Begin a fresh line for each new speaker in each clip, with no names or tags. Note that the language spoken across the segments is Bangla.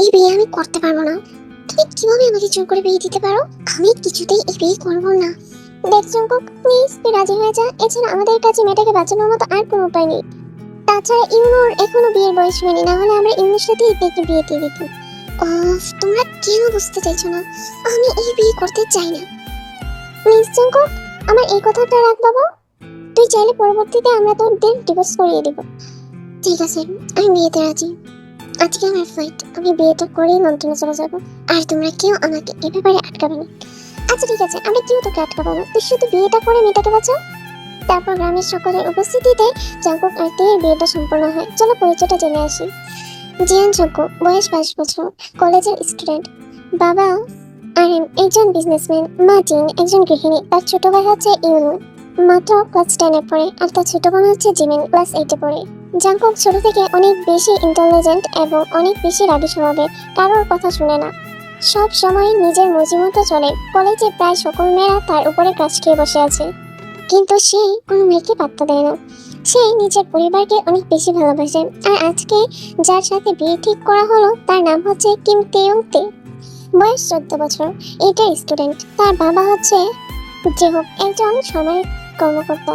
এই বিয়ে আমি করতে পারব না। তুমি কীভাবে আমাকে জোর করে বিয়ে দিতে পারো? আমি কিছুতেই এই বিয়ে করব না। দেখ জঙ্কক প্লিজ তুই রাজি হয়ে যা। এছাড়া আমাদের কাছে মেয়েটাকে বাঁচানোর মতো আর কোনো উপায় নেই। তাছাড়া ইউনোর এখনও বিয়ের বয়স হয়নি, না হলে আমরা ইউনোর সাথেই দেখে বিয়ে দিয়ে দিতাম। তোমরা কেন বুঝতে চাইছো না? আমি এই বিয়ে করতে চাই না। প্লিজ জঙ্কক, আমার এই কথাটা রাখ বাবা। তুই চাইলে পরবর্তীতে আমরা তোদের ডিভোর্স করিয়ে দিব। ঠিক আছে, আমি বিয়েতে রাজি। আজকে আমার ফ্লাইট আমি বিয়েটা করেই লন্ডনে চলে যাব, আর তোমরা কেউ আমাকে এ ব্যাপারে আটকাবে না। আচ্ছা ঠিক আছে আমি কেউ তোকে আটকাবো না, তুই শুধু বিয়েটা করে মেয়েটাকে বাঁচাও। তারপর গ্রামের সকলের উপস্থিতিতে জাঙ্কুক আর তেয়ের বিয়েটা সম্পন্ন হয়। চলো পরিচয়টা জেনে আসি। জিয়ান জাঙ্কুক, বয়স বাইশ বছর, কলেজের স্টুডেন্ট বাবা আর একজন বিজনেসম্যান মা জিন, একজন গৃহিণী, তার ছোট ভাই হচ্ছে ইউনু মাত্র ক্লাস টেনে পড়ে আর তার ছোট বোন হচ্ছে জিমিন, ক্লাস এইটে পড়ে। জাঙ্কুক ছোট থেকে অনেক বেশি ইন্টেলিজেন্ট এবং অনেক বেশি রাগী স্বভাবের কারোর কথা শুনে না। সব সময় নিজের মতো চলে। কলেজে প্রায় সকল মেয়েরা তার উপরে কাজ খেয়ে বসে আছে। কিন্তু সে কোনো মেয়েকে পাত্তা দেয় না। সে নিজের পরিবারকে অনেক বেশি ভালোবাসে। আর আজকে যার সাথে বিয়ে ঠিক করা হলো, তার নাম হচ্ছে কিম তেয়ং তে বয়স চোদ্দ বছর। এটার স্টুডেন্ট তার বাবা হচ্ছে যে হোক একজন সামরিক কর্মকর্তা।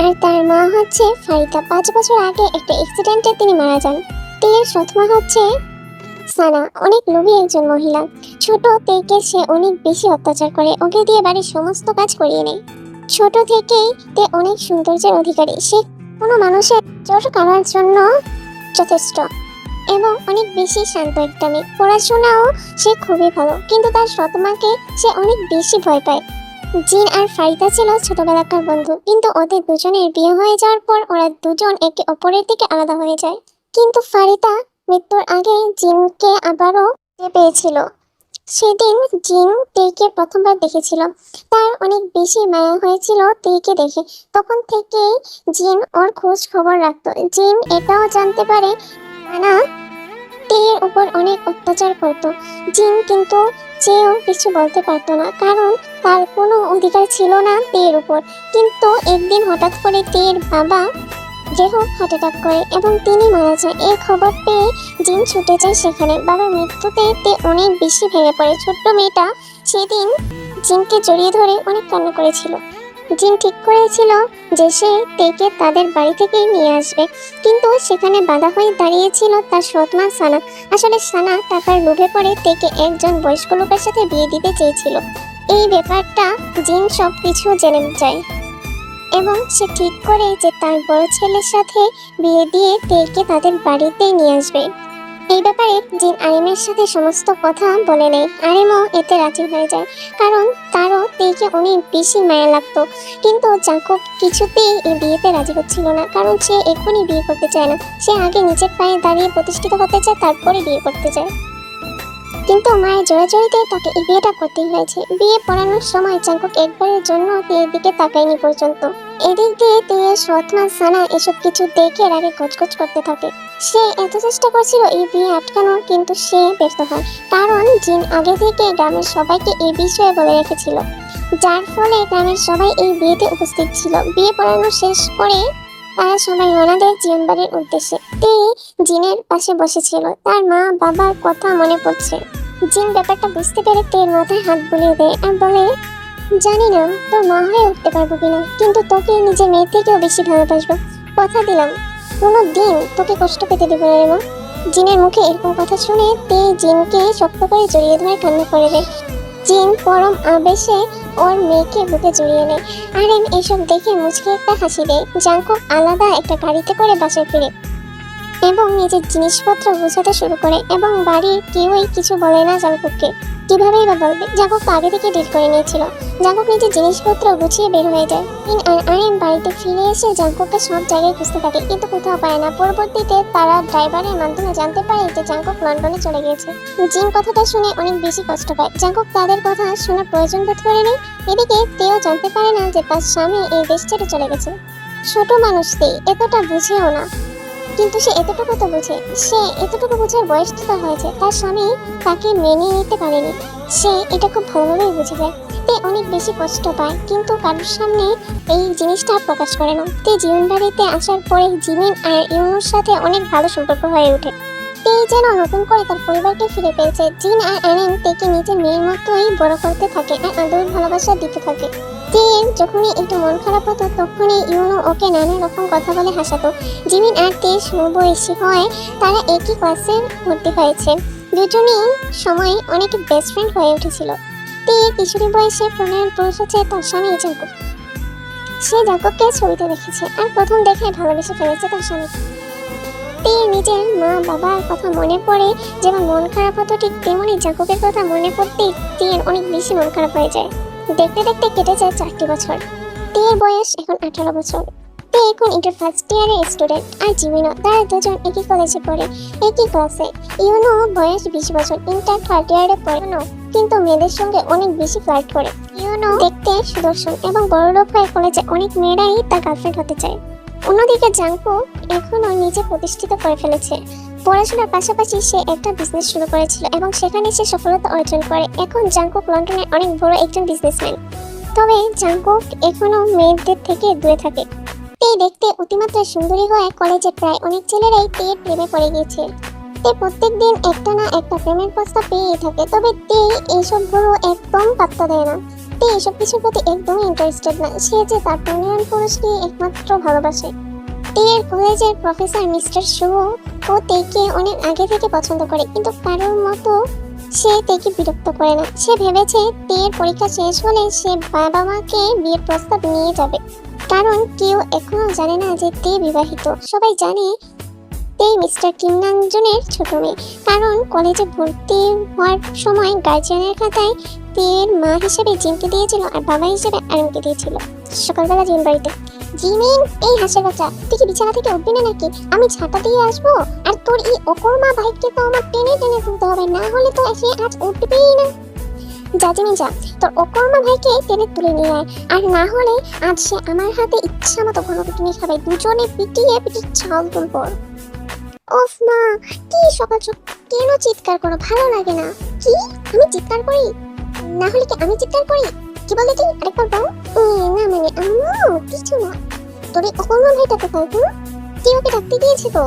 আর তার মা হচ্ছে ফারিদা। পাঁচ বছর আগে একটা অ্যাক্সিডেন্টে তিনি মারা যান। তেয়ের সৎমা হচ্ছে সানা, অনেক লোভী একজন মহিলা। ছোট তেকে সে অনেক বেশি অত্যাচার করে, ওকে দিয়ে বাড়ির সমস্ত কাজ করিয়ে নেয়। ছোট থেকেই তে অনেক সৌন্দর্যের অধিকারী। সে কোনো মানুষের জোর করার জন্য যথেষ্ট এবং অনেক বেশি শান্ত একটা মেয়ে। পড়াশোনাও সে খুবই ভালো, কিন্তু তার সৎমাকে সে অনেক বেশি ভয় পায়। জিন আর ফারিদা ছিল ছোটবেলাকার বন্ধু, কিন্তু ওদের দুজনের বিয়ে হয়ে যাওয়ার পর ওরা দুজন একে অপরের থেকে আলাদা হয়ে যায়। কিন্তু ফারিদা মৃত্যুর আগে জিনকে আবারও পেয়েছিল। সেদিন জিন তেইকে প্রথমবার দেখেছিল। তার অনেক বেশি মায়া হয়েছিল তেইকে দেখে। তখন থেকেই জিন ওর খোঁজ খবর রাখতো। জিন এটাও জানতে পারে, না তেয়ের উপর অনেক অত্যাচার করতো। জিন কিন্তু চেয়েও কিছু বলতে পারতো না, কারণ তার কোনো অধিকার ছিল না তেয়ের উপর। কিন্তু একদিন হঠাৎ করে তেয়ের বাবা দেহ হার্ট অ্যাটাক করে এবং তিনি মারা যায়। এই খবর পেয়ে জিন ছুটে যায় সেখানে। বাবার মৃত্যুতে তে অনেক বেশি ভেঙে পড়ে। ছোট্ট মেয়েটা সেদিন জিনকে জড়িয়ে ধরে অনেক কান্না করেছিল। জিন ঠিক করেছিল যে সে তেকে তাদের বাড়ি থেকেই নিয়ে আসবে। কিন্তু সেখানে বাধা হয়ে দাঁড়িয়েছিল তার সৎমা সানা। আসলে সানা টাকার লোভে পড়ে তেকে একজন বয়স্ক লোকের সাথে বিয়ে দিতে চেয়েছিল। এই ব্যাপারটা জিন সব কিছু জেনে যায়। এবং সে ঠিক করে যে তার বড় ছেলের সাথে বিয়ে দিয়ে তেকে তাদের বাড়িতে নিয়ে আসবে। এই ব্যাপারে জিন আরিমের সাথে সমস্ত কথা বলে নেয়। আরিমও এতে রাজি হয়ে যায়, কারণ তারও দেখে অনেক বেশি মায়া লাগতো। কিন্তু জাকব কিছুতেই এই বিয়েতে রাজি হচ্ছিল না, কারণ সে এখনই বিয়ে করতে চায় না। সে আগে নিজের পায়ে দাঁড়িয়ে প্রতিষ্ঠিত হতে চায়, তারপরে বিয়ে করতে চায়। কিন্তু মায়ের জোরাজোরিতে তাকে এই বিয়েটা করতেই হয়েছে। বিয়ে পড়ানোর সময় জাঙ্কুক একবারের জন্য দিকে তাকায়নি পর্যন্ত। এদিক দিয়ে তেয়ের সৎমা, সানা এসব কিছু দেখে রাগে গজগজ করতে থাকে। সে এত চেষ্টা করছিল এই বিয়ে আটকানোর, কিন্তু সে ব্যর্থ হয়। কারণ জিন আগে থেকে গ্রামের সবাইকে এই বিষয়ে বলে রেখেছিল। যার ফলে গ্রামের সবাই এই বিয়েতে উপস্থিত ছিল। বিয়ে পড়ানো শেষ করে তারা সবাই রওনা দেয় উদ্দেশ্যে তে জিনের পাশে বসেছিল। তার মা বাবার কথা মনে পড়ছে। জিন ব্যাপারটা বুঝতে পেরে তের মাথায় হাত বুলিয়ে দেয় আর বলে, জানি না তোর মা হয়ে উঠতে পারব কিনা? কিন্তু তোকে নিজের মেয়ে থেকেও বেশি ভালোবাসবো। কথা দিলাম। কোনো দিন তোকে কষ্ট পেতে দেবো না মা। জিনের মুখে এরকম কথা শুনে তে জিনকে শক্ত করে জড়িয়ে ধরে কান্না করে দেয়। জিন পরম আবেশে ওর মেয়েকে বুকে জড়িয়ে নেয়। আর এম এসব দেখে মুচকে একটা হাসি দেয়। জাঙ্কুক আলাদা একটা গাড়িতে করে বাসায় ফিরে। এবং নিজের জিনিসপত্র গুছাতে শুরু করে এবং বাড়ির কেউই কিছু বলে না জাঙ্কুককে। কিভাবেই বা বলবে? জাঙ্কুক তো আগে থেকে ডিল করে নিয়েছিল। জাঙ্কুক নিজের জিনিসপত্র গুছিয়ে বের হয়ে যায়। ইন আর আরেম বাড়িতে ফিরে এসে জাঙ্কুককে সব জায়গায় খুঁজতে থাকে, কিন্তু কোথাও পায় না। পরবর্তীতে তারা ড্রাইভারের মাধ্যমে জানতে পারে যে জাঙ্কুক লন্ডনে চলে গিয়েছে। জিন কথাটা শুনে অনেক বেশি কষ্ট পায়। জাঙ্কুক তাদের কথা শোনার প্রয়োজন বোধ করে নেই। এদিকে তেও জানতে পারে না যে তার স্বামী এই দেশ ছেড়ে চলে গেছে। ছোট মানুষ এতটা বুঝেও না। কিন্তু সে এতটুকু তো বুঝে, সে এতটুকু বোঝার বয়স তো তার হয়েছে, তার স্বামী তাকে মেনে নিতে পারেনি। সে এটা খুব ভালোভাবেই বুঝে যায়। তে অনেক বেশি কষ্ট পায়, কিন্তু কারোর সামনে এই জিনিসটা প্রকাশ করে না। তে জীবন বাড়িতে আসার পরে জিমিন আর ইউনুর সাথে অনেক ভালো সম্পর্ক হয়ে ওঠে। তে যেন নতুন করে তার পরিবারকে ফিরে পেয়েছে। জিন আর অ্যারেন তেকে নিজের মেয়ের মতোই বড় করতে থাকে আর আদর ভালোবাসা দিতে থাকে। তের যখনই একটু মন খারাপ হতো, তখনই ইউনো ওকে নানা রকম কথা বলে হাসাতো। জিমিন আর তে সমবয়সী হয় তারা একই ক্লাসে ভর্তি হয়েছে। দুজনেই সময় অনেক বেস্ট ফ্রেন্ড হয়ে উঠেছিল। তে কিশোরী বয়সে প্রণয়ন পৌঁছেছে তার স্বামী জাকব সে জাকবকে ছবিতে দেখেছে আর প্রথম দেখে ভালোবেসে ফেলেছে তার স্বামী। তে নিজের মা বাবার কথা মনে পড়ে, যেমন মন খারাপ হতো ঠিক তেমনি জাকবের কথা মনে পড়তেই তের অনেক বেশি মন খারাপ হয়ে যায়। দেখতে দেখতে কেটে যায় চারটি বছর। তের বয়স এখন আঠারো বছর। তে এখন ইন্টার ফার্স্ট ইয়ারের স্টুডেন্ট আর জিমিনো তারা দুজন একই কলেজে পড়ে একই ক্লাসে ইউনো বয়স বিশ বছর ইন্টার থার্ড ইয়ারে পড়ে না, কিন্তু মেয়েদের সঙ্গে অনেক বেশি ফ্লার্ট করে। ইউনো দেখতে সুদর্শন এবং বড়লোক হয়ে কলেজে অনেক মেয়েরাই তার গার্লফ্রেন্ড হতে চায়। অন্যদিকে জাঙ্কু এখনও নিজে প্রতিষ্ঠিত করে ফেলেছে। পড়াশোনার পাশাপাশি সে একটা বিজনেস শুরু করেছিল এবং সেখানে সে সফলতা অর্জন করে। এখন জাঙ্কুক লন্ডনের অনেক বড় একজন বিজনেসম্যান তবে জাঙ্কুক এখনও মেয়েদের থেকে দূরে থাকে। তে দেখতে অতিমাত্রা সুন্দরী হয়ে কলেজে প্রায় অনেক ছেলেরাই তের প্রেমে পড়ে গিয়েছে। তে প্রত্যেক দিন একটা না একটা প্রেমের প্রস্তাব পেয়েই থাকে, তবে তে এইসবগুলো একদম পাত্তা দেয় না। তে এসব কিছুর প্রতি একদমই ইন্টারেস্টেড না। সে যে তার প্রণয়ন পুরুষকে একমাত্র ভালোবাসে। তের কলেজের প্রফেসর মিস্টার শো ও তেকে অনেক আগে থেকে পছন্দ করে, কিন্তু কারোর মতো সে তেকে বিরক্ত করে না। সে ভেবেছে তের পরীক্ষা শেষ হলে সে বাবা মাকে বিয়ের প্রস্তাব নিয়ে যাবে। কারণ কেউ এখনও জানে না যে তে বিবাহিত। সবাই জানে তে মিস্টার কিম নাংজনের ছোট মেয়ে। কারণ কলেজে ভর্তি হওয়ার সময় গার্জিয়ানের খাতায় তের মা হিসেবে জিমকে দিয়েছিল আর বাবা হিসেবে আরমকে দিয়েছিল। সকালবেলা জিন বাড়িতে। জিমিন এই হাসির বাচ্চা তুই কি বিছানা থেকে উঠবি না নাকি? আমি ছাতা দিয়ে আসব। আর তোর এই অকর্মা বাইককে তো আমার টেনে টেনে তুলতে হবে, না হলে তো সে আজ উঠবেই না। যা জিমিন যা। তোর অকর্মা ভাইকে টেনে তুলে নিয়ে আয়। আর না হলে আজ সে আমার হাতে ইচ্ছা মতো ঘন পিটুনি খাবে। দুজনে পিটিয়ে পিটি ছাল তুলবো। ওফ মা, কি সকাল কেন চিৎকার করো? ভালো লাগে না। কি? আমি চিৎকার করি? না হলে কি আমি চিৎকার করি? কি বলে তুই আরেকবার বল উম, না মানে আম্মু কিছু না। তোর এই অকর্মা ভাইটা কোথায় হুম কি ওকে ডাকতে গিয়েছে তো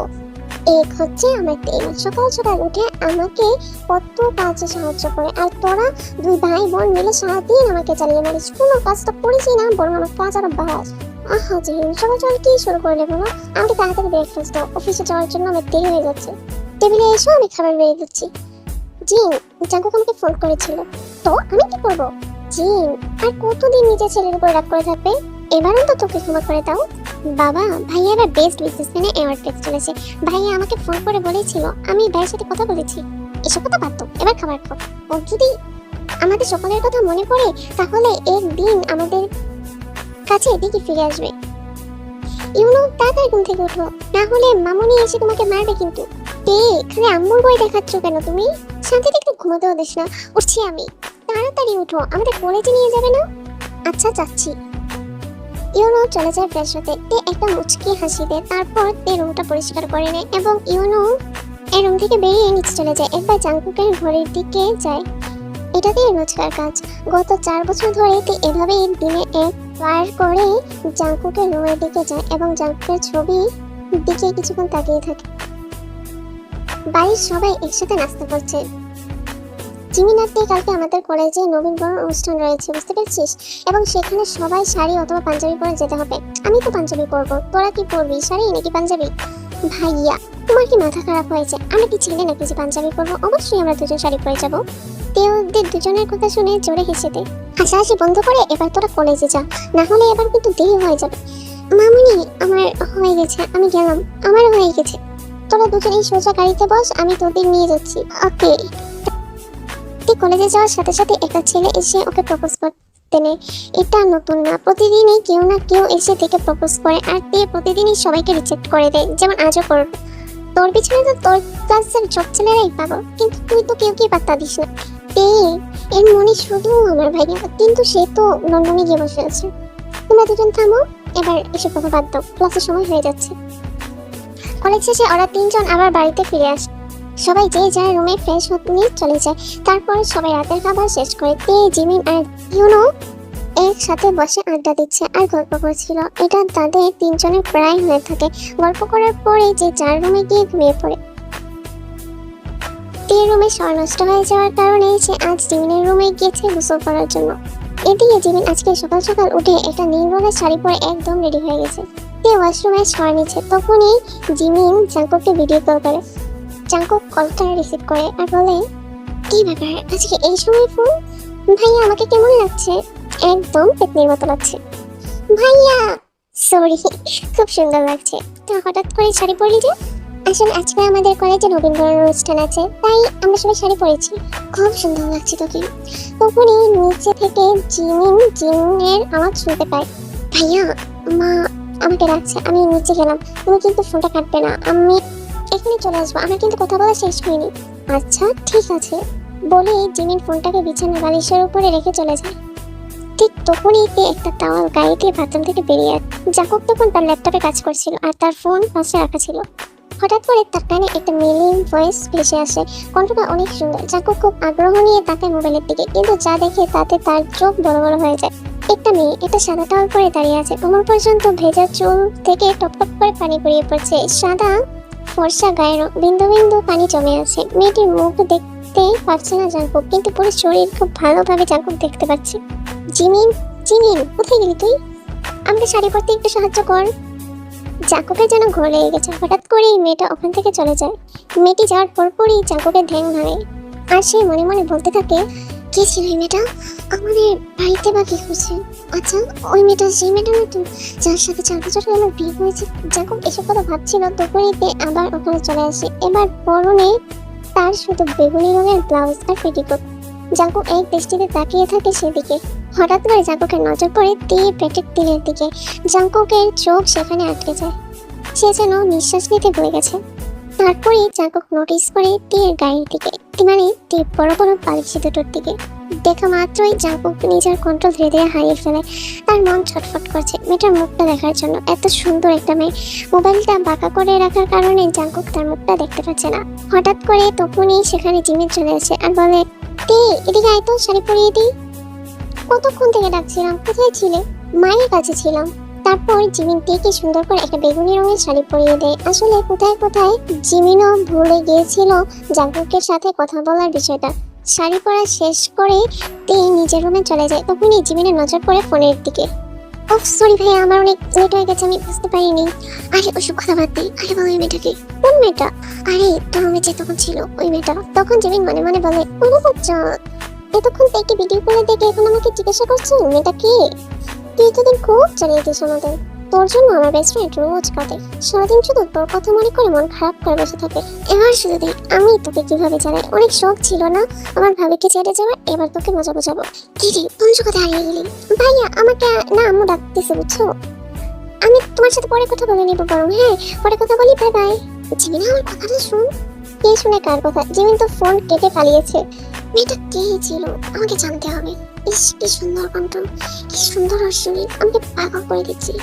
এক হচ্ছে আমার তেল সকাল সকাল উঠে আমাকে কত কাজে সাহায্য করে। আর তোরা দুই ভাই বোন মিলে সারাদিন আমাকে চালিয়ে মারিস। কোনো কাজ তো করেছি না বরং আমার কাজ আরও বাড়াস। আহা জিহিন সকাল সকাল কি শুরু করলে বাবা আমাকে তাড়াতাড়ি ব্রেকফাস্ট দাও। অফিসে যাওয়ার জন্য আমার দেরি হয়ে যাচ্ছে। টেবিলে এসো আমি খাবার বেরিয়ে দিচ্ছি। জিন জাঙ্কুক আমাকে ফোন করেছিল। তো আমি কি করব? জিন আর কতদিন নিজের ছেলের উপর রাগ করে থাকবে? এবার তো তোকে ক্ষমা করে দাও। বাবা, ভাইয়া এবার বেস্ট বিজনেসম্যানে অ্যাওয়ার্ড পেতে চলেছে। ভাইয়া আমাকে ফোন করে বলেছিল, আমি ভাইয়ের সাথে কথা বলেছি। এসব কথা বাদ এবার খাবার খাও। ও যদি আমাদের সকলের কথা মনে পড়ে, তাহলে একদিন আমাদের কাছে এদিকে ফিরে আসবে। ইউনো তাড়াতাড়ি ঘুম থেকে উঠো না হলে মামুনি এসে তোমাকে মারবে কিন্তু। তে খালি আম্মুর বই দেখাচ্ছ কেন তুমি? শান্তিতে একটু ঘুমাতেও দিস না। উঠছি আমি। তাড়াতাড়ি উঠো, আমাদের কলেজে নিয়ে যাবে না? আচ্ছা যাচ্ছি। ইউনো চলে যায় ফ্রেশ হতে। তে একটা মুচকি হাসি দেয় তারপর তে রুমটা পরিষ্কার করে নেয় এবং ইউনো এই রুম থেকে বেরিয়ে নিচে চলে যায়। একবার জাঙ্কুকের ঘরের দিকে যায়। এটাতেই রোজকার কাজ। গত চার বছর ধরে তে এভাবেই দিনে একবার করে জাঙ্কুকের রুমের দিকে যায় এবং জাঙ্কুকের ছবি দিকে কিছুক্ষণ তাকিয়ে থাকে। বাড়ির সবাই একসাথে নাস্তা করছে। জিমিনাতে কালকে আমাদের কলেজে নবীনবরণ অনুষ্ঠান রয়েছে, বুঝতে পেরেছিস? এবং সেখানে সবাই শাড়ি অথবা পাঞ্জাবি পরে যেতে হবে। আমি তো পাঞ্জাবি পরবো। তোরা কি পরবি, শাড়ি নাকি পাঞ্জাবি? ভাইয়া, তোমার কি মাথা খারাপ হয়েছে? আমি কি ছেলে নাকি যে পাঞ্জাবি পরবো? অবশ্যই আমরা দুজন শাড়ি পরে যাব। তে ওদের দুজনের কথা শুনে জোরে হেসে দেয় হাসাহাসি বন্ধ করে, এবার তোরা কলেজে যা। না হলে এবার কিন্তু দেরি হয়ে যাবে। মামুনি, আমার হয়ে গেছে, আমি গেলাম। আমার হয়ে গেছে। তোরা দুজন এই সোজা গাড়িতে বস, আমি তোদের নিয়ে যাচ্ছি। ওকে। তুই কলেজে যাওয়ার সাথে সাথে একটা ছেলে এসে ওকে প্রপোজ করতে এটা নতুন না। প্রতিদিনই কেউ না কেউ এসে থেকে প্রপোজ করে আর তে প্রতিদিনই সবাইকে রিজেক্ট করে দেয়। যেমন আজও করবে তোর পিছনে তো তোর ক্লাসের সব ছেলেরাই পাগল, কিন্তু তুই তো কেউ কি পাত্তা দিস না। তে, এর মনে শুধু আমার ভাইয়া কিন্তু সে তো লন্ডনে গিয়ে বসে আছে। তোমরা দুজন থামো, এবার এসব কথা বাদ দাও। ক্লাসের সময় হয়ে যাচ্ছে। কলেজ শেষে ওরা তিনজন আবার বাড়িতে ফিরে আসে সবাই যে যার রুমে ফ্রেশ হতে নিয়ে চলে যায়। তারপর সবাই রাতের খাবার শেষ করে তে জিমিন আর ইউনো একসাথে বসে আড্ডা দিচ্ছে আর গল্প করছিল। এটা তাদের তিনজনের প্রায় হয়ে থাকে। গল্প করার পরে যে যার রুমে গিয়ে ঘুমিয়ে পড়ে তীর রুমে স্বর নষ্ট হয়ে যাওয়ার কারণে সে আজ জিমিনের রুমে গিয়েছে গোসল করার জন্য। এদিকে জিমিন আজকে সকাল সকাল উঠে একটা নীল রঙের শাড়ি পরে একদম রেডি হয়ে গেছে। সে ওয়াশরুমে স্বর নিচ্ছে তখনই জিমিন জাঙ্কুককে ভিডিও কল করে। জাঙ্কুক কলটা রিসিভ করে আর বলে, কি ব্যাপার? আজকে এই সময় ফোন? ভাইয়া, আমাকে কেমন লাগছে? একদম পেতনির মতো লাগছে। ভাইয়া সরি খুব সুন্দর লাগছে। তো হঠাৎ করে শাড়ি পরলি যে? আসলে আজকে আমাদের কলেজে নবীনবরণ অনুষ্ঠান আছে, তাই আমরা সবাই শাড়ি পরেছি। খুব সুন্দর লাগছে তোকে। তখনই নিচে থেকে জিমিন জিনের আওয়াজ শুনতে পাই ভাইয়া, মা আমাকে ডাকছে, আমি নিচে গেলাম। তুমি কিন্তু ফোনটা কাটবে না। আমি এখানে চলে আসব। আমার কিন্তু কথা বলা শেষ হয়নি। আচ্ছা ঠিক আছে। বলে জিমিন ফোনটাকে বিছানা বালিশের উপরে রেখে চলে যায়। ঠিক তখনই তে একটা টাওয়াল গায়ে দিয়ে বাথরুম থেকে বেরিয়ে আসে জাকব তখন তার ল্যাপটপে কাজ করছিল আর তার ফোন পাশে রাখা ছিল। হঠাৎ করে তার কানে একটা মেলিং ভয়েস ভেসে আসে। কণ্ঠটা অনেক সুন্দর। জাকব খুব আগ্রহ নিয়ে তাকে মোবাইলের দিকে। কিন্তু যা দেখে তাতে তার চোখ বড় বড় হয়ে যায়। একটা মেয়ে একটা সাদা টাওয়াল পরে দাঁড়িয়ে আছে। কোমর পর্যন্ত ভেজা চুল থেকে টপ টপ করে পানি গড়িয়ে পড়ছে। সাদা ফর্সা গায়ের রং, বিন্দু বিন্দু পানি জমে আছে। মেয়েটির মুখ দেখতে পারছে না জাঙ্কুক কিন্তু পুরো শরীর খুব ভালোভাবে জাঙ্কুক দেখতে পাচ্ছে। জিমিন জিমিন কোথায় গেলি তুই? আমাকে শাড়ি পরতে একটু সাহায্য কর। জাঙ্কুকের যেন ঘোর গেছে। হঠাৎ করেই মেয়েটা ওখান থেকে চলে যায়। মেয়েটি যাওয়ার পরপরই জাঙ্কুকের ধ্যান ভাঙে। আর সে মনে মনে বলতে থাকে কে ছিল মেয়েটা? আমাদের বাড়িতে বা কি হচ্ছে আচ্ছা ওই মেয়েটা সেই মেয়েটা নতুন যার সাথে চার বছর হলো বিয়ে হয়েছে জাকুব এসব কথা ভাবছিল, তখনই তে আবার ওখানে চলে আসে। এবার পরনে তার শুধু বেগুনি রঙের ব্লাউজ আর পেটিকোট জাকুব এক দৃষ্টিতে তাকিয়ে থাকে সেদিকে। হঠাৎ করে জাকুকের নজর পড়ে তীর পেটের তিলের দিকে। জাঙ্কুকের চোখ সেখানে আটকে যায়। সে যেন নিঃশ্বাস নিতে ভুলে গেছে। তারপরে জাকুক নোটিস করে তীর গায়ের দিকে মানে তীর বড় বড় বালিশি দুটোর দিকে। দেখা মাত্রই জাকুক নিজের কন্ট্রোল ধীরে ধীরে হারিয়ে ফেলে। তার মন ছটফট করছে। মেয়েটার মুখটা দেখার জন্য এত সুন্দর একটা মেয়ে। মোবাইলটা বাঁকা করে রাখার কারণে জাঙ্কুক তার মুখটা দেখতে পাচ্ছে না। হঠাৎ করে তখনই সেখানে জিমে চলে আসে আর বলে, তে, এদিকে আয় তো, শাড়ি পরিয়ে দিই। কতক্ষণ থেকে ডাকছিলাম, কোথায় ছিলে? মায়ের কাছে ছিলাম। তারপর জিমিন টিকে সুন্দর করে একটা বেগুনি রঙের শাড়ি পরিয়ে দেয়। আসলে কোথায় কোথায় জিমিনও ভুলে গিয়েছিল জাঙ্কুকের সাথে কথা বলার বিষয়টা। শাড়ি পরা শেষ করে তে নিজের রুমে চলে যায়। তখনই জিমিনের নজর পড়ে ফোনের দিকে। ওহ সরি ভাই আমার অনেক লেট হয়ে গেছে, আমি বুঝতে পারিনি। আরে, ওসব কথা বাদ দিই আরে বলো ওই মেয়েটাকে। কোন মেয়েটা? আরে, তোর রুমে যে তখন ছিল, ওই মেয়েটা। তখন জিমিন মনে মনে বলে কোনো বাচ্চা, এতক্ষণ থেকে ভিডিও করে দেখে এখন আমাকে জিজ্ঞাসা করছেন মেয়েটা কে? তুই এতদিন খুব চালিয়ে দিস আমাদের। তোর জন্য আমার বেস্ট ফ্রেন্ড রোজ কাটে। সারাদিন শুধু তোর কথা মনে করে মন খারাপ করে বসে থাকে। এবার শুধু দেখ, আমি তোকে কীভাবে জানাই? অনেক শখ ছিল না? আমার ভাবিকে ছেড়ে যাওয়ার, এবার তোকে মজা বোঝাবো। কি রে তুমি কোথায় হারিয়ে গেলি? ভাইয়া, আমাকে না আম্মু ডাকতেছে, বুঝছ? আমি তোমার সাথে পরে কথা বলে নিবো বরং হ্যাঁ? পরে কথা বলি বাই বাই জিমিন আমার কথাটা শুন। কে শুনে কার কথা? জিমিন তো ফোন কেটে পালিয়েছে। মেয়েটা কে ছিল? আমাকে জানতে হবে। ইস, কি সুন্দর কণ্ঠ কি সুন্দর শরীর আমাকে পাগল করে দিচ্ছে।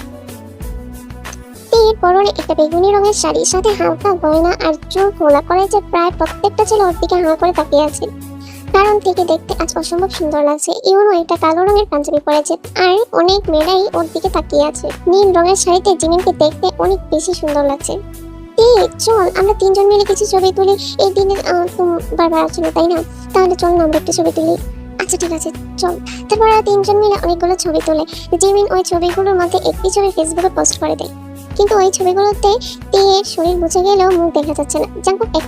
এর পরনে একটা বেগুনি রঙের শাড়ির সাথে হালকা গয়না আর চুল খোলা করে যে প্রায় প্রত্যেকটা ছেলে ওর দিকে হাঁ করে তাকিয়ে আছে। কারণ থেকে দেখতে আজ অসম্ভব সুন্দর লাগছে। ইউনো একটা কালো রঙের পাঞ্জাবি পরেছে আর অনেক মেয়েরাই ওর দিকে তাকিয়ে আছে। নীল রঙের শাড়িতে জিমিনকে দেখতে অনেক বেশি সুন্দর লাগছে। চল, আমরা তিনজন মিলে কিছু ছবি তুলি। এই দিনে বারবার আসছো না তাই না? তাহলে চল না, আমরা একটা ছবি তুলি। আচ্ছা ঠিক আছে, চল। তারপর তিনজন মিলে অনেকগুলো ছবি তোলে। জিমিন ওই ছবিগুলোর মধ্যে একটি ছবি ফেসবুকে পোস্ট করে দেয়। কিন্তু ওই ছবিগুলোতে তের শরীর বুঝে গেলেও মুখ দেখা যাচ্ছে না। জাঙ্কুক এক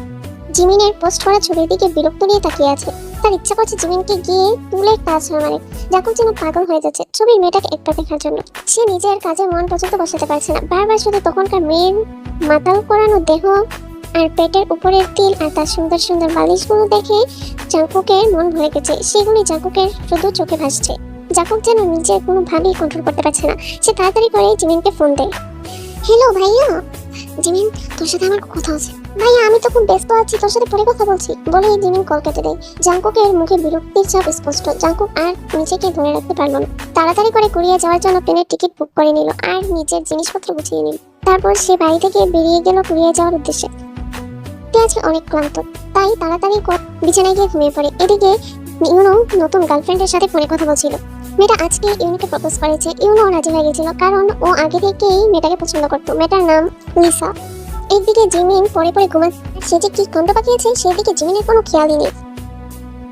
জিমিনের পোস্ট করা ছবির দিকে বিরক্ত নিয়ে তাকিয়ে আছে। তার ইচ্ছা করছে জিমিনকে গিয়ে তুলে কাজ মানে জাঙ্কুক যেন পাগল হয়ে যাচ্ছে। ছবির মেয়েটাকে একটা দেখার জন্য। সে নিজের কাজে মন পর্যন্ত বসাতে পারছে না। বারবার শুধু তখনকার মেয়ের মাতাল করানো দেহ আর পেটের উপরের তিল আর তার সুন্দর সুন্দর বালিশগুলো দেখে জাঙ্কুকের মন ভরে গেছে। সেগুলি জাঙ্কুকের শুধু চোখে ভাসছে। জাকুক যেন নিজে কোনোভাবেই কন্ট্রোল করতে পারছে না। সে তাড়াতাড়ি করে জিমিনকে ফোন দেয়। হ্যালো ভাইয়া। জিমিন, তোর সাথে আমার কথা আছে। ভাইয়া, আমি তো খুব ব্যস্ত আছি, তোর সাথে পরে কথা বলছি। বলে জিমিন কল কেটে দেয়। জাঙ্কুকের মুখে বিরক্তির ছাপ স্পষ্ট। জাঙ্কুক আর নিজেকে ধরে রাখতে পারল না। তাড়াতাড়ি করে কুড়িয়ে যাওয়ার জন্য প্লেনের টিকিট বুক করে নিল আর নিজের জিনিসপত্র গুছিয়ে নিল। তারপর সে বাড়ি থেকে বেরিয়ে গেল কুড়িয়ে যাওয়ার উদ্দেশ্যে। অনেক ক্লান্ত। তাই তাড়াতাড়ি বিছানায় গিয়ে ঘুমিয়ে পড়ে। এদিকে ইউনো নতুন গার্লফ্রেন্ডের সাথে ফোনে কথা বলছিল। মেয়েটা আজকে ইউনোকে প্রপোজ করেছে ইউনো রাজি হয়ে গেছিল, কারণ ও আগে থেকেই মেয়েটাকে পছন্দ করতো। মেয়েটার নাম লিসা একদিকে জিমিন পরে পরে আর সে যে কি কণ্ঠ পাকিয়েছে সেদিকে জিমিনের কোনো খেয়ালই নেই।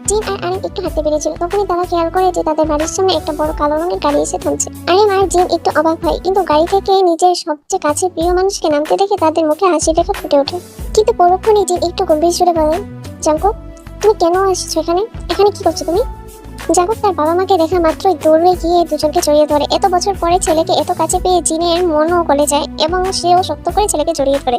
জিম আর আরেক একটু হাঁটতে বেরিয়েছিল। তখনই তারা খেয়াল করে যে তাদের বাড়ির সামনে একটা বড় কালো রঙের গাড়ি এসে থামছে। আরেম আর জিম একটু অবাক হয়, কিন্তু গাড়ি থেকে নিজের সবচেয়ে কাছের প্রিয় মানুষকে নামতে দেখে তাদের মুখে হাসি রেখা ফুটে ওঠে। কিন্তু পরক্ষণে জিম একটু গম্ভীর সুরে বলেন জাঙ্কো, তুমি কেন আসছো এখানে? এখানে কি করছ তুমি? জাগত তার বাবা মাকে দেখা মাত্রই দৌড়ে গিয়ে দুজনকে জড়িয়ে ধরে। এত বছর পরে ছেলেকে এত কাছে পেয়ে জিনের মনও গলে যায় এবং সেও শক্ত করে ছেলেকে জড়িয়ে ধরে।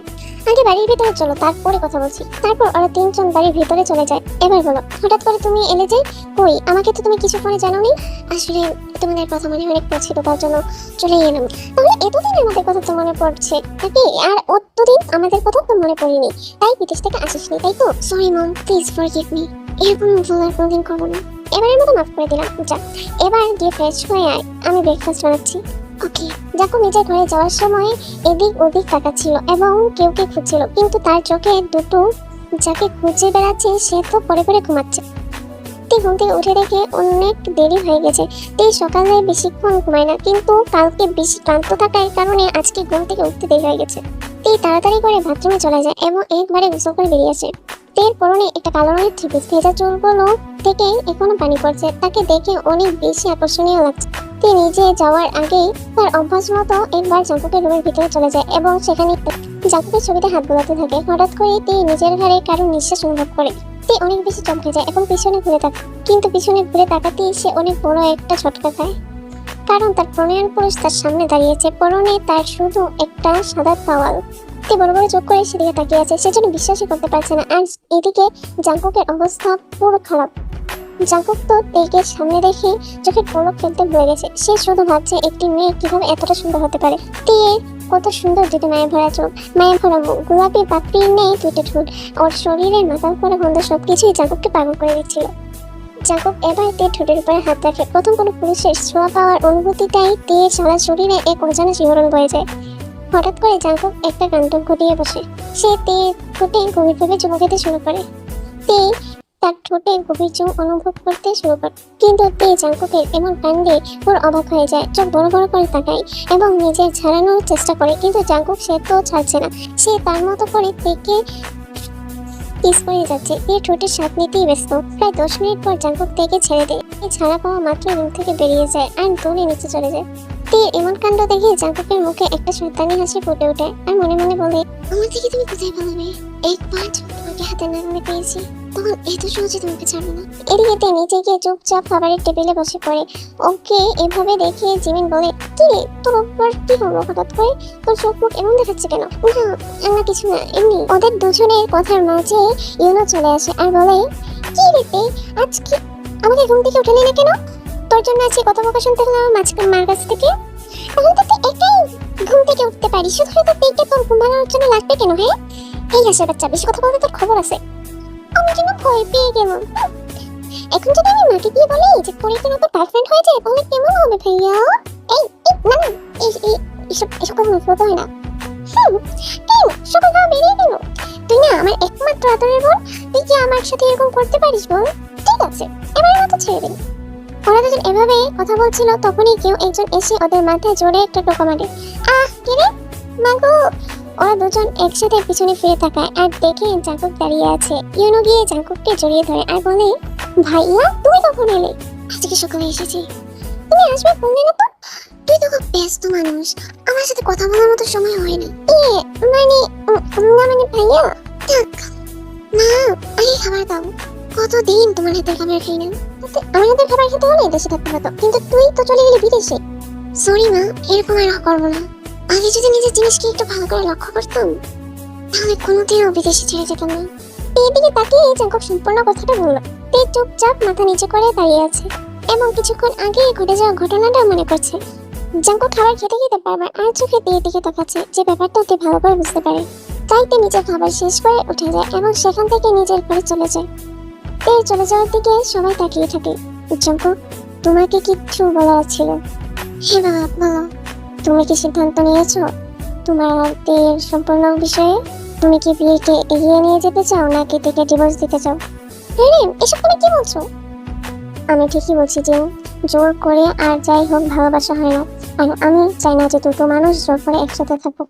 আগে বাড়ির ভিতরে চলো, তারপরে কথা বলছি। তারপর ওরা তিনজন বাড়ির ভিতরে চলে যায়। এবার বলো, হঠাৎ করে তুমি এলে যে কই? আমাকে তো তুমি কিছু ফোনে জানাওনি। আসলে তোমাদের কথা মনে অনেক পড়ছিল, তার জন্য চলে এলাম। তাহলে এতদিন আমাদের কথা তো মনে পড়ছে নাকি? আর অতদিন আমাদের কথা তো মনে পড়েনি। তাই বিদেশ থেকে আসিসনি, তাই তো? Sorry mom please forgive me এরকম ভুল আর কোনোদিন করব না। এবারের মতো মাফ করে দিলাম। যা এবার গিয়ে ফ্রেশ হয়ে আয়। আমি ব্রেকফাস্ট বানাচ্ছি। ওকে যাকো নিজের ঘরে যাওয়ার সময় এদিক ওদিক তাকাচ্ছিল এবং কেউ কে খুঁজছিল। কিন্তু তার চোখে দুটো যাকে খুঁজে বেড়াচ্ছে সে তো পরে পরে ঘুমাচ্ছে। ঘুম থেকে উঠে দেখে অনেক দেরি হয়ে গেছে। তে সকালে বেশিক্ষণ ঘুমায় না কিন্তু কালকে বেশি ক্লান্ত থাকার কারণে আজকে ঘুম থেকে উঠতে দেরি হয়ে গেছে। তে তাড়াতাড়ি করে বাথরুমে চলে যায় এবং একবারে গোসল করে বেরিয়ে আসে। তের পরনে একটা কালো রঙের থ্রি পিস ভেজা চুলগুলো থেকে এখনও পানি পড়ছে। তাকে দেখে অনেক বেশি আকর্ষণীয় লাগছে। তে নিজে যাওয়ার আগেই তার অভ্যাস মতো একবার জাঙ্কুকের রুমের ভিতরে চলে যায় এবং সেখানে জাঙ্কুকের ছবিতে হাত বোলাতে থাকে। হঠাৎ করে তে নিজের ঘাড়ে কারও নিঃশ্বাস অনুভব করে। তে অনেক বেশি চমকে যায় এবং পিছনে ঘুরে তাকায় কিন্তু পিছনে ঘুরে তাকাতেই সে অনেক বড় একটা ছটকা খায় কারণ তার প্রণয়ন পুরুষ তার সামনে দাঁড়িয়েছে। পরনে তার শুধু একটা সাদা তাওয়াল তে বড় বড় চোখ করে সেদিকে তাকিয়ে আছে, সেজন্য বিশ্বাসই করতে পারছে না। আর এদিকে জাঙ্কুকের অবস্থা পুরো খারাপ। জাঙ্কুক তো তেকে সামনে দেখে চোখের পলক ফেলতে ভুলে গেছে। সে শুধু ভাবছে, একটি মেয়ে কীভাবে এতটা সুন্দর হতে পারে? তে কত সুন্দর দুটো মায়া ভরা চোখ। মায়া ভরা মুখ, গোলাপি পাপড়ি নেই দুটো ঠোঁট। ওর শরীরের মাথার করে গন্ধ সবকিছুই জাঙ্কুককে পাগল করে দিচ্ছিল। জাঙ্কুক এবার তে ঠোঁটের উপরে হাত রাখে। প্রথম কোনো পুরুষের ছোঁয়া পাওয়ার অনুভূতিটাই তে সারা শরীরে এক অজানা শিহরণ বয়ে যায়। হঠাৎ করে জাঙ্কুক একটা কাণ্ড ঘটিয়ে বসে। সে তে ঠোঁটে গভীরভাবে চুমু খেতে শুরু করে। তে তার ঠোঁটে গভীর চুম অনুভব করতে শুরু করে। কিন্তু তে জাঙ্কুকের এমন কাণ্ডে ওর অবাক হয়ে যায়, চোখ বড় বড় করে তাকায় এবং নিজের ছাড়ানোর চেষ্টা করে। কিন্তু জাঙ্কুক সে তো ছাড়ছে না। সে তার মতো করে তেকে কিস করে যাচ্ছে। এ ঠোঁটের স্বাদ নিতেই ব্যস্ত। প্রায় দশ মিনিট পর জাঙ্কুক তেকে ছেড়ে দেয়। ছাড়া পাওয়া মাত্র রুম থেকে বেরিয়ে যায় আর দৌড়ে নিচে চলে যায়। তে এমন কাণ্ড দেখে জাঙ্কুকের মুখে একটা শয়তানি হাসি ফুটে ওঠে। আর মনে মনে বলে আমার থেকে তুমি কোথায় পালাবে একবার যখন তোমাকে হাতে নাগালে পেয়েছি। তখন এত সহজে তোমাকে ছাড়বো না। এদিকে তে গিয়ে চুপচাপ খাবারের টেবিলে বসে পড়ে। ওকে এভাবে দেখে জিমিন বলে, কি রে তোর উপর কি হলো হঠাৎ করে? তোর চোখ মুখ এমন দেখাচ্ছে কেন? না কিছু না, এমনি। ওদের দুজনের কথার মাঝে ইউনো চলে আসে আর বলে, কি রে তে, আজ কি আমাকে ঘুম থেকে উঠে না কেন? তোর জন্য আজকে কত হলো আমার মাঝখান মার কাছ থেকে? এখন তো তুই একাই ঘুম থেকে উঠতে পারিস। শুধু হয়তো পেটে তোর ঘুমানোর জন্য লাগবে কেন হ্যাঁ? এই আসে বাচ্চা, বেশি কথা বলতে তোর খবর আছে। আমি যেন ভয় পেয়ে গেলাম। এখন যদি আমি মাকে গিয়ে বলি যে পরীক্ষা তো পারফেক্ট হয়ে যায়, তাহলে কেমন হবে ভাইয়া? এই এই, না না, এই এই, এসব এসব কথা বলতে হয় না। হুম, কেন? সকাল খাওয়া বেরিয়ে গেল। তুই না আমার একমাত্র আদরের বোন, তুই কি আমার সাথে এরকম করতে পারিস বল? ঠিক আছে এবার মতো ছেড়ে দিন ওরা দুজন এভাবে কথা বলছিল, তখনই কেউ একজন এসে ওদের মাথায় জোরে একটা টোকা মারে। আহ, কে রে? মাগো ওরা দুজন একসাথে পিছনে ফিরে তাকায় আর দেখে জাঙ্কুক দাঁড়িয়ে আছে। ইউনো গিয়ে জাঙ্কুককে জড়িয়ে ধরে আর বলে, ভাইয়া, তুমি কখন এলে? আজকে সকালে এসেছি। তুমি আসবে বললে না তো? তুই তো খুব ব্যস্ত মানুষ। আমার সাথে কথা বলার মতো সময় হয় না এ মানে না মানে ভাইয়া? থাক, মা আগে কতদিন তোমার হাতের খাবার খাই না আমার হাতের খাবার খেতে হলে দেশে থাকতে হতো, কিন্তু তুই তো চলে গেলি বিদেশে। সরি মা, এরকম আর করব না। আগে যদি নিজের জিনিসকে একটু ভালো করে লক্ষ্য করতাম, তাহলে কোনোদিনও বিদেশে ছেড়ে যেতাম না এদিকে তাকিয়ে জাঙ্কক সম্পূর্ণ কথাটা বলল। তে চুপচাপ মাথা নিচে করে দাঁড়িয়ে আছে, এবং কিছুক্ষণ আগে ঘটে যাওয়া ঘটনাটা মনে করছে জাঙ্কো খাবার খেতে খেতে বারবার আর চোখে দিয়ে দিকে তাকাচ্ছে, যে ব্যাপারটা তে ভালো করে বুঝতে পারে। তাই তে নিজের খাবার শেষ করে উঠে যায়, এবং সেখান থেকে নিজের ঘরে চলে যায়। তে চলে যাওয়ার দিকে সবাই তাকিয়ে থাকে। জাঙ্কো, তোমাকে কিচ্ছু বলার ছিল। হ্যাঁ বাবা তুমি কি সিদ্ধান্ত নিয়েছো? তোমার সম্পূর্ণ বিষয়ে তুমি কি বিয়েকে এগিয়ে নিয়ে যেতে চাও নাকি থেকে ডিভোর্স দিতে চাও? রিম, এসব তুমি কি বলছো? আমি ঠিকই বলছি যে জোর করে আর যাই হোক, ভালোবাসা হয় না। আর আমি চাই না যে দুটো মানুষ জোর করে একসাথে থাকুক।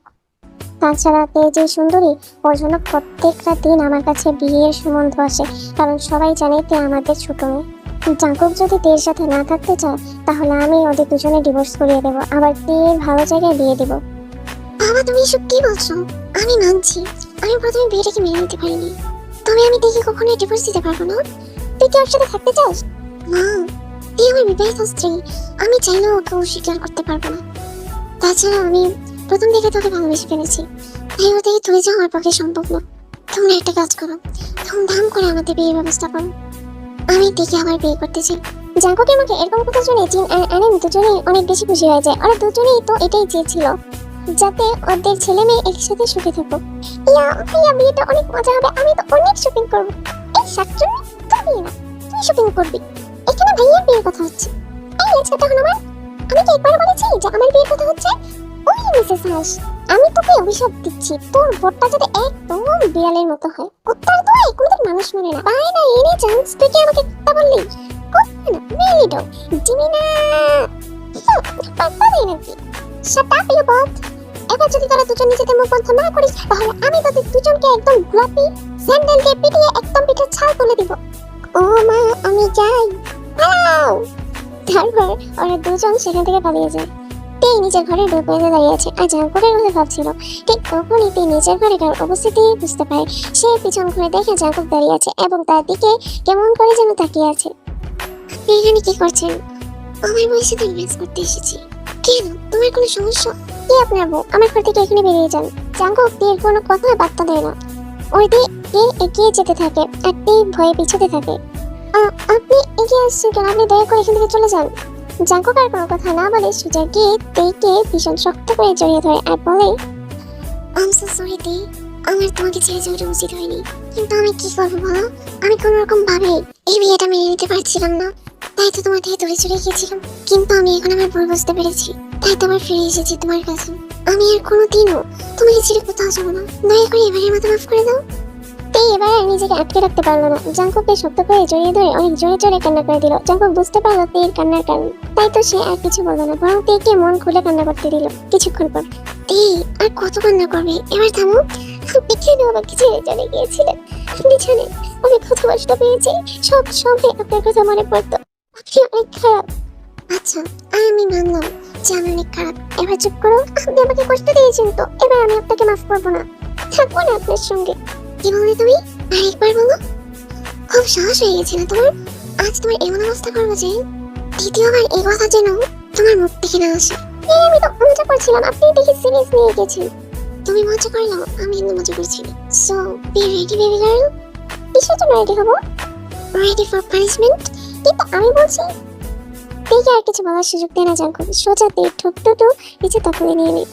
তাছাড়া যে সুন্দরী, ওর জন্য প্রত্যেকটা দিন আমার কাছে বিয়ের সম্বন্ধ আসে। কারণ সবাই জানে তে আমাদের ছোট মেয়ে। জাঙ্কুক যদি তের সাথে না থাকতে চায়, তাহলে আমি ওদের দুজনে ডিভোর্স করিয়ে দেবো। আবার তের ভালো জায়গায় বিয়ে দেবো। বাবা, তুমি এসব কি বলছো? আমি মানছি। আমি প্রথমে বিয়েটাকে মেনে নিতে পারিনি। তবে আমি দেখি কখনোই ডিভোর্স দিতে পারব না। তুই কি ওর সাথে থাকতে চাস? না। এই আমার বিবাহিত স্ত্রী। আমি চাইলেও ওকে অস্বীকার করতে পারব না। তাছাড়া আমি প্রথম থেকে তোকে ভালোবেসে ফেলেছি। তাই ও থেকে তুই যাওয়া আমার পক্ষে সম্ভব না। তোমরা একটা কাজ করো। ধুমধাম করে আমাদের বিয়ের ব্যবস্থা করো। আমি দেখে আবার বিয়ে করতে চাই জাঙ্কুকে আমাকে এরকম কথা শুনে জিন আর অ্যানেন দুজনেই অনেক বেশি খুশি হয়ে যায়। ওরা দুজনেই তো এটাই চেয়েছিল, যাতে ওদের ছেলে মেয়ে একসাথে সুখে থাকুক ইয়া, ভাইয়া, বিয়েটা অনেক মজা হবে। আমি তো অনেক শপিং করব। এই তুই বিয়ে না তুই শপিং করবি। এখানে ভাইয়ার বিয়ের কথা হচ্ছে। এই আজকে তখন আমার, আমি কি একবার বলেছি যে আমার বিয়ের কথা হচ্ছে? ওই মিসেস হাস আমি তোকে অভিশাপ দিচ্ছি। তোর ভোটটা যাতে একদম বিড়ালের মতো হয়, কুত্তার তো কোনদিন মানুষ মরে না। পায় না এনে চান্স, তুই কি আমাকে কুত্তা বললি? কুত্তা না ডগ জিমি না পাত্তা দেয় নাকি শাট আপ ইউ বথ এবার যদি তোরা দুজন নিজেদের মুখ বন্ধ না করিস, তাহলে আমি তোদের দুজনকে একদম গোলাপি স্যান্ডেল দিয়ে পিটিয়ে একদম পিঠে ছাল তুলে দিব। ও মা, আমি যাই। পালাও তারপর ওরা দুজন সেখান থেকে পালিয়ে যায়। তেই নিজের ঘরে ঢুকে দাঁড়িয়ে আছে। আর জাঙ্কুকের কথা ভাবছিল ঠিক তখনই তেই নিজের ঘরে কারোর উপস্থিতি বুঝতে পারে। সে পিছন ঘুরে দেখে জাঙ্কুক দাঁড়িয়ে আছে এবং তার দিকে কেমন করে যেন তাকিয়ে আছে। এখানে কি করছেন? আমার বউয়ের সাথে ইমেজ করতে এসেছি। কেন? তোমার কোনো সমস্যা? কি আপনার বউ? আমার ঘর থেকে এখানে বেরিয়ে যান। জাঙ্কুক তের কোনো কথা বার্তা দেয় না। ওই দিয়ে তে এগিয়ে যেতে থাকে আর তে ভয়ে পিছাতে থাকে। আপনি এগিয়ে আসছেন কেন? আপনি দয়া করে এখান থেকে চলে যান। জাঙ্কুক আর কোনো কথা না বলে সুজা গিয়ে তেইকে ভীষণ শক্ত করে জড়িয়ে ধরে আর বলে আম সো সরি তে। আমার তোমাকে ছেড়ে যাওয়াটা উচিত হয়নি। কিন্তু আমি কি করব বলো? আমি কোনো রকম ভাবে এই বিয়েটা মেনে নিতে পারছিলাম না। তাই তো তোমার থেকে দূরে চলে গিয়েছিলাম। কিন্তু আমি এখন আমার ভুল বুঝতে পেরেছি। তাই তো আবার ফিরে এসেছি তোমার কাছে। আমি আর কোনোদিনও তোমাকে ছেড়ে কোথাও যাব না। দয়া করে এবারের মতো মাফ করে দাও। এবার আর নিজেকে আটকে রাখতে পারল না। জাঙ্কুককে শক্ত করে জড়িয়ে ধরে অনেক জোরে জোরে কান্না করে দিল। জাঙ্কুক বুঝতে পারল তেয়ের কান্নার কারণ। তাই তো সে আর কিছু বলল না, বরং তেইকে মন খুলে কান্না করতে দিল কিছুক্ষণ পর। আর কত কান্না করবে? এবার থামো। ছেড়ে চলে বিছানে অনেক কত কষ্ট পেয়েছি। সব সময় আপনার কথা মনে পড়তো। আপনি অনেক খারাপ। আচ্ছা আমি মানলাম যে আমি অনেক খারাপ। এবার চুপ করো আপনি আমাকে কষ্ট দিয়েছেন তো। এবার আমি আপনাকে মাফ করব না। থাকব না আপনার সঙ্গে। কি বললে তুমি? আরেকবার বলো। খুব সাহস হয়ে গেছে না তোমার? আজ তোমার এমন অবস্থা করব যে দ্বিতীয়বার এই কথা যেন তোমার মুখ থেকে না আসে। এই আমি তো মজা করছিলাম। আপনি দেখে সিরিয়াস নিয়ে গেছেন। তুমি মজা করলাম আমি কিন্তু মজা করছি। So be ready baby girl কিসের জন্য রেডি হব? রেডি ফর পানিশমেন্ট কিন্তু আমি বলছি, দেখে আর কিছু বলার সুযোগ দেয় না জাঙ্কুক সোজাতে ঠোঁট দুটো নিচে তকলে নিয়ে নেয়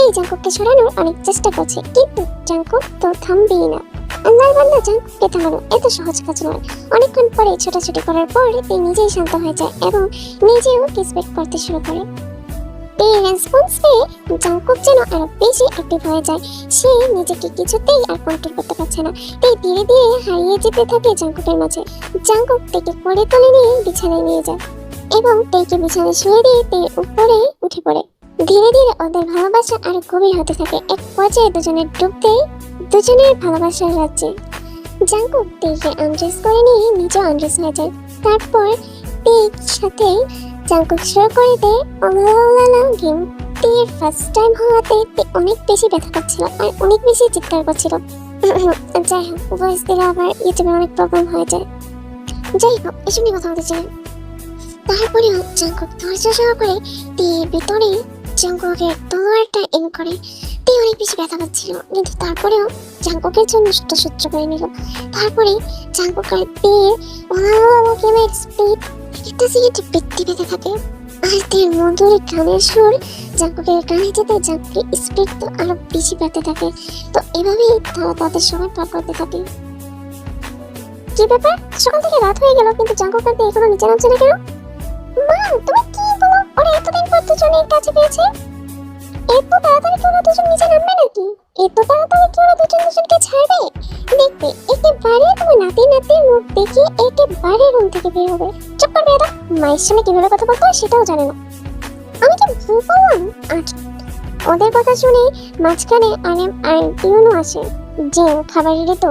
এই জাঙ্কুককে সরানোর অনেক চেষ্টা করছে, কিন্তু জাঙ্কুক তো থামবেই না। আল্লাহর বান্দা জাঙ্কুককে থামানো এত সহজ কাজ নয়। অনেকক্ষণ পরে ছোটাছুটি করার পর তিনি নিজেই শান্ত হয়ে যায় এবং নিজেও কিসবেক করতে শুরু করে। এই রেসপন্স পেয়ে জাঙ্কুক যেন আরও বেশি অ্যাক্টিভ হয়ে যায়। সে নিজেকে কিছুতেই আর কন্ট্রোল করতে পারছে না। তাই ধীরে ধীরে হারিয়ে যেতে থাকে জাঙ্কুকের মাঝে। জাঙ্কুক থেকে কোলে তুলে নিয়ে বিছানায় নিয়ে যায় এবং তেইকে বিছানায় শুয়ে দিয়ে তের উপরে উঠে পড়ে। ধীরে ধীরে ওদের ভালোবাসা আরও গভীর হতে থাকে। এক পর্যায়ে দুজনের ডুব দেয় দুজনের ভালোবাসার রাজ্যে জাঙ্কুক তেইকে আন্ড্রেস করে নিয়ে নিজেও আন্ড্রেস হয়ে যায়। তারপর তেইর সাথে জাঙ্কুক শুরু করে দেয় অলালালা গেম। তের ফার্স্ট টাইম হওয়াতে তে অনেক বেশি ব্যথা পাচ্ছিল আর অনেক বেশি চিৎকার করছিল। যাই হোক ভয়েস দিলে আবার ইউটিউবে অনেক প্রবলেম হয়ে যায়। যাই হোক, এসব নিয়ে কথা বলতে চাই। না। তারপরেও জাঙ্কুক ধৈর্য সহকারে তীর ভিতরে জাঙ্কুকের তলোয়ারটা এম করে। তে অনেক বেশি ব্যথা পাচ্ছিল। কিন্তু তারপরেও জাঙ্কুকের জন্য সেটা সহ্য করে নিল। তারপরে জাঙ্কুকের ওলাওয়াকের স্পিড একটা সিগারেটে পেতে থাকে। আর মধুর গানের সুর জাঙ্কুকের গানে যেতে জাঙ্কুকের স্পিড তো আরও বেশি বাড়তে থাকে। তো এভাবেই তারা তাদের সময় পার করতে থাকে। কি ব্যাপার? সকাল থেকে রাত হয়ে গেল, কিন্তু জাঙ্কুক এখনও নিচে নামছে না কেন? মা, তুমি কি বলো? ওরা এতদিন পর কাছে পেয়েছে? এত তাড়াতাড়ি কি ওরা দুজন নিচে নামবে নাকি? এত তাড়াতাড়ি কি ওরা দুজন দুজনকে ছাড়বে? দেখবে একেবারে তোমার নাতি নাতির মুখ দেখে একেবারে রুম থেকে বের হবে। চুপ করবে এরা মায়ের সামনে কীভাবে কথা বলতে হয় সেটাও জানে না। আমি কি ভুল আর ওদের কথা শুনে মাঝখানে আরেম আর ইউনো আসে। যে, খাবার রেডি তো?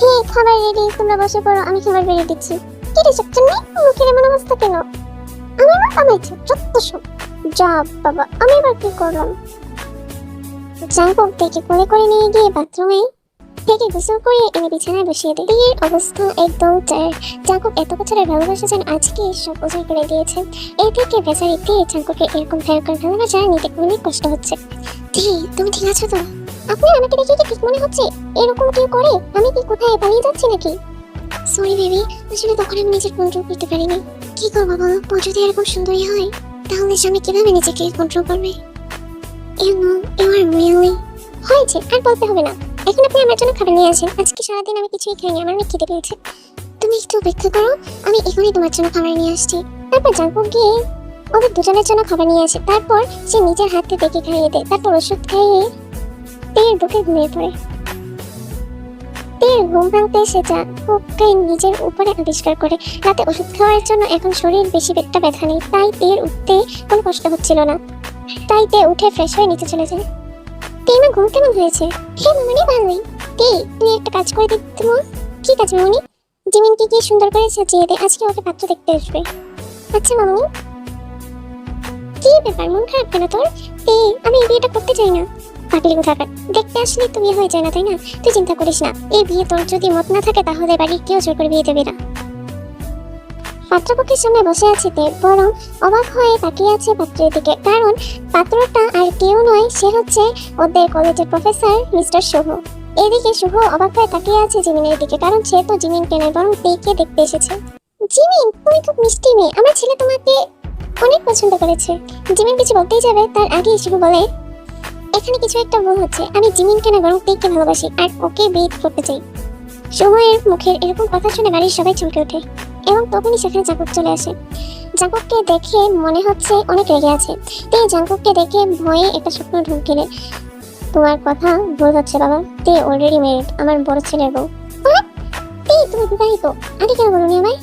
হ্যাঁ খাবার রেডি, তোমরা বসে পড়ো, আমি খাবার বেড়ে দিচ্ছি। কি রে সচ্চন্নি মুখের এমন অবস্থা কেন? আমার মা কামাইছে যত সব যা বাবা, আমি এবার কি করলাম? জাঙ্কুক থেকে কোলে করে নিয়ে গিয়ে বাথরুমে থেকে গোসল এনে বিছানায় বসিয়ে বিয়ের অবস্থা একদম চার এত বছরের ভালোবাসা যেন আজকে সব উজাড় করে দিয়েছে। এই থেকে দিয়ে এরকম ভালোবাসা নিতে অনেক কষ্ট হচ্ছে। তুমি ঠিক আছো তো? আপনি আমাকে দেখে কি ঠিক মনে হচ্ছে? এরকম কেউ করে? আমি কি কোথায় পালিয়ে যাচ্ছি নাকি? সরি বেবি আসলে তখন আমি নিজের কন্ট্রোল করতে পারিনি। কি করব বলো? যদি এরকম সুন্দরী হয়? তাহলে স্বামী কীভাবে নিজেকে কন্ট্রোল করবে? হয়েছে, আর বলতে হবে না। এখন আপনি আমার জন্য খাবার নিয়ে আসেন। আজকে সারাদিন আমি কিছুই খাইনি, আমার অনেক খিদে পেয়েছে। তুমি একটু অপেক্ষা করো, আমি এখনই তোমার জন্য খাবার নিয়ে আসছি। তারপর জানব গিয়ে ওদের দুজনের জন্য খাবার নিয়ে আসে। তারপর সে নিজের হাতে দেখে খাইয়ে দেয়। তারপর ওষুধ খাইয়ে তেয়ের বুকে ঘুমিয়ে পড়ে। তেয়ের ঘুম ভাঙতে এসে যা ওকে নিজের উপরে আবিষ্কার করে। রাতে ওষুধ খাওয়ার জন্য এখন শরীর বেশি একটা ব্যথা নেই, তাই তেয়ের উঠতে কোনো কষ্ট হচ্ছিল না। তাই তে উঠে ফ্রেশ হয়ে নিচে চলে যায়। তে আমার ঘুম কেমন হয়েছে? হ্যাঁ মামনি ভালোই। তে তুই একটা কাজ করে দিতে মা। কি কাজ মামনি জিমিনকে কি সুন্দর করে সাজিয়ে দে, আজকে ওকে পাত্র দেখতে আসবে। আচ্ছা মামনি কি ব্যাপার, মন খারাপ কেন তোর? তে, আমি এই বিয়েটা করতে চাই না। পাগলি কোথাকার দেখতে আসলে তো বিয়ে হয়ে যায় না, তাই না? তুই চিন্তা করিস না। এই বিয়ে তোর যদি মত না থাকে, তাহলে বাড়ির কেউ জোর করে বিয়ে দেবে না। পাত্রপক্ষের সামনে বসে আছে তে বরং অবাক হয়ে তাকিয়ে আছে পাত্রের দিকে। কারণ পাত্রটা আর কেউ নয়, সে হচ্ছে ওদের কলেজের প্রফেসর মিস্টার শুভ। এদিকে শুভ অবাক হয়ে তাকিয়ে আছে জিমিনের দিকে, কারণ সে তো জিমিনকে নয়, বরং তেকে দেখতে এসেছে। জিমিন, তুমি খুব মিষ্টি মেয়ে। আমার ছেলে তোমাকে অনেক পছন্দ করেছে। জিমিন কিছু বলতেই যাবে, তার আগেই শুভ বলে এখানে কিছু একটা ভুল হচ্ছে। আমি জিমিনকে না বরং তেকে ভালোবাসি, আর ওকে বিয়ে করতে চাই। সময়ের মুখের এরকম কথা শুনে বাড়ির সবাই চমকে ওঠে এবং তখনই সেখানে জাকুব চলে আসে। জাঙ্কুককে দেখে মনে হচ্ছে অনেক রেগে আছে। তে জাঙ্কুককে দেখে ভয়ে একটা স্বপ্ন ঢুকিলে তোমার কথা ভুল হচ্ছে বাবা। তে অলরেডি মেরিড আমার বড় ছেলের বউ। তুমি বিবাহিত। আগে কেন বলুনি আমায়?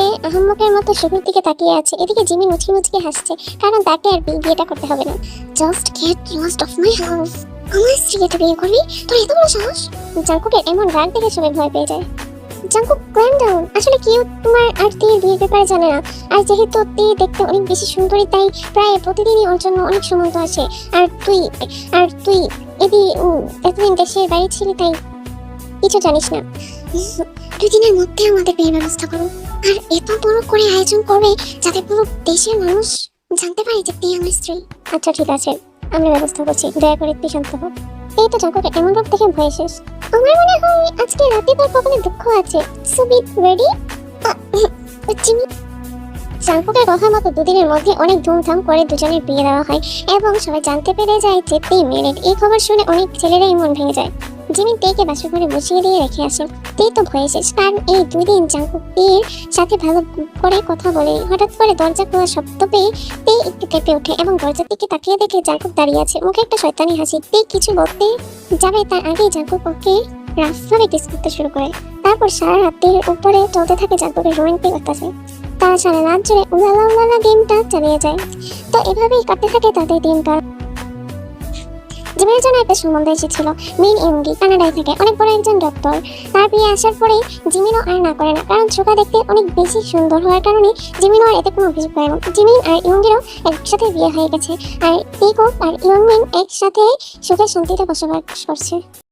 তে আহম্মকের মতো শুভর দিকে তাকিয়ে আছে। এদিকে জিমি মুচকি মুচকি হাসছে, কারণ তাকে আর বিয়েটা করতে হবে না। Just get lost of my house আমার স্ত্রীকে বিয়ে করবি? তোর এত বড় সাহস? জাঙ্কুকের এমন রাগ দেখে সবাই ভয় পেয়ে যায়। জাঙ্কুক ক্ল্যাম ডাউন আসলে কেউ তোমার আর তীর বিয়ের ব্যাপারে জানে না। আর যেহেতু তে দেখতে অনেক বেশি সুন্দরী, তাই প্রায় প্রতিদিনই ওর জন্য অনেক সময় তো আসে আর তুই আর তুই, এদি এতদিন দেশের বাইরে ছিলি, তাই কিছু জানিস না। দুদিনের মধ্যে আমাদের বিয়ের ব্যবস্থা করো। আর এত বড় করে আয়োজন করবে যাতে পুরো দেশের মানুষ জানতে পারে যে তুই আমার স্ত্রী। আচ্ছা ঠিক আছে। আমরা ব্যবস্থা করছি। দয়া করে তুই শান্ত হোক এই তো জাঙ্কুকে এমন রূপ দেখে ভয় শেষ আমার মনে হয় আজকে রাতে তোর কপালে দুঃখ আছে। সো বি রেডি জিমি জাঙ্কুকের কথা মতো দুদিনের মধ্যে অনেক ধুমধাম করে দুজনের বিয়ে দেওয়া হয় এবং সবাই জানতে পেরে যায় যে তে মেরিড এই খবর শুনে অনেক ছেলেরাই মন ভেঙে যায়। জিমি তেকে বাসর ঘরে বসিয়ে দিয়ে রেখে আসে তে তো ভয়ে শেষ। কারণ এই দুই দিন জাঙ্কুক তের সাথে ভালো করে কথা বলে, হঠাৎ করে দরজা খোলা শব্দ পেয়ে তে একটু কেঁপে ওঠে এবং দরজার দিকে তাকিয়ে দেখে জাঙ্কুক দাঁড়িয়ে আছে। মুখে একটা শয়তানি হাসি। তে কিছু বলতে যাবে তার আগেই জাঙ্কুক ওকে রাফভাবে কিস করতে শুরু করে। তারপর সারা রাতের উপরে চলতে থাকে জাঙ্কুকের রোমান্টিক অত্যাচার। তারা সারা রাত জুড়ে উলালা উলালা গেমটা চালিয়ে যায়। তো এভাবেই কাটতে থাকে তাদের দিনকাল। জিমের জন্য একটা সম্বন্ধ এসেছিল মেন এমডি কানাডায় থাকে অনেক বড় একজন ডক্টর তার বিয়ে আসার পরে জিমিনও আর না করে না, কারণ সুখা দেখতে অনেক বেশি সুন্দর হওয়ার কারণে জিমিনও আর এতে কোনো অভিযোগ করে না। জিমিন আর ইয়ঙ্গিরও একসাথে বিয়ে হয়ে গেছে, আর ইকো আর ইয়ংমিন একসাথে সুখের শান্তিতে বসবাস করছে।